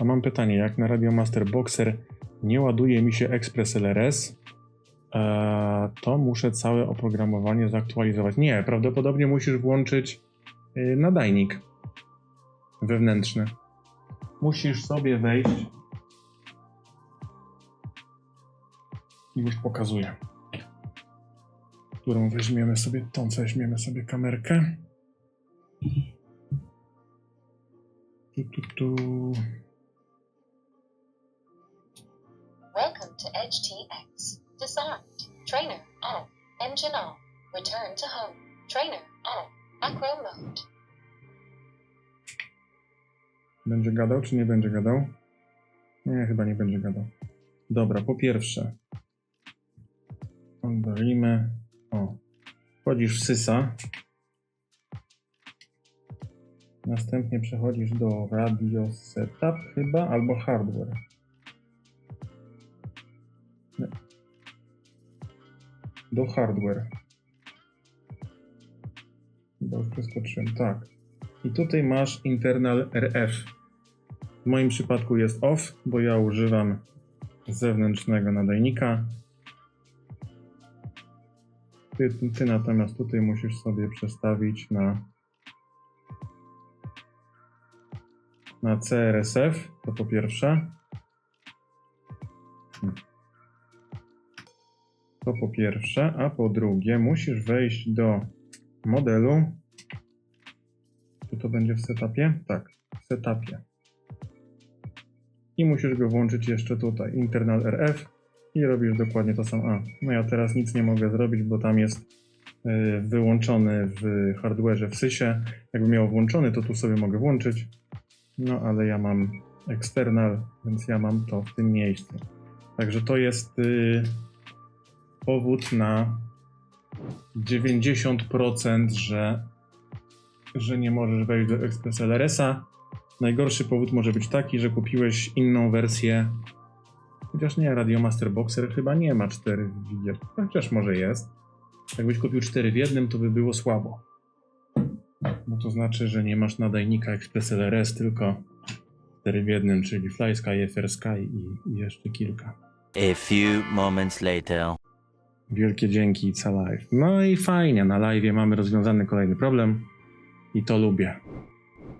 A mam pytanie, jak na Radio Master Boxer nie ładuje mi się Express LRS, e, to muszę całe oprogramowanie zaktualizować. Nie, prawdopodobnie musisz włączyć y, nadajnik wewnętrzny. Musisz sobie wejść. I już pokazuję. Którą weźmiemy sobie, tą weźmiemy sobie kamerkę. Tu, tu, tu. To Edge TX. Disarmed. Trainer on. Engine on. Return to home. Trainer on. Acro mode. Będzie gadał, czy nie będzie gadał? Nie, chyba nie będzie gadał. Dobra, po pierwsze. Oddalimy. O. Wchodzisz w sysa. Następnie przechodzisz do radio setup chyba, albo hardware. Do hardware. Już przeskoczyłem, tak. I tutaj masz internal RF. W moim przypadku jest off, bo ja używam zewnętrznego nadajnika. Ty, ty natomiast tutaj musisz sobie przestawić na na CRSF, to po pierwsze. Hmm. To po pierwsze, a po drugie musisz wejść do modelu. Czy to będzie w setupie? Tak, w setupie. I musisz go włączyć jeszcze tutaj, internal RF i robisz dokładnie to samo. A, no ja teraz nic nie mogę zrobić, bo tam jest y, wyłączony w hardware'ze w sysie. Jakby miał włączony, to tu sobie mogę włączyć. No ale ja mam external, więc ja mam to w tym miejscu. Także to jest y, powód na 90%, że, że nie możesz wejść do Express LRS-a. Najgorszy powód może być taki, że kupiłeś inną wersję. Chociaż nie, Radio Master Boxer chyba nie ma 4 w jednym. Chociaż może jest. Jakbyś kupił 4 w jednym, to by było słabo. No to znaczy, że nie masz nadajnika Express LRS, tylko 4 w jednym, czyli Fly Sky, FR Sky i, i jeszcze kilka. A few moments later. Wielkie dzięki It's Alive. No i fajnie, na live mamy rozwiązany kolejny problem i to lubię.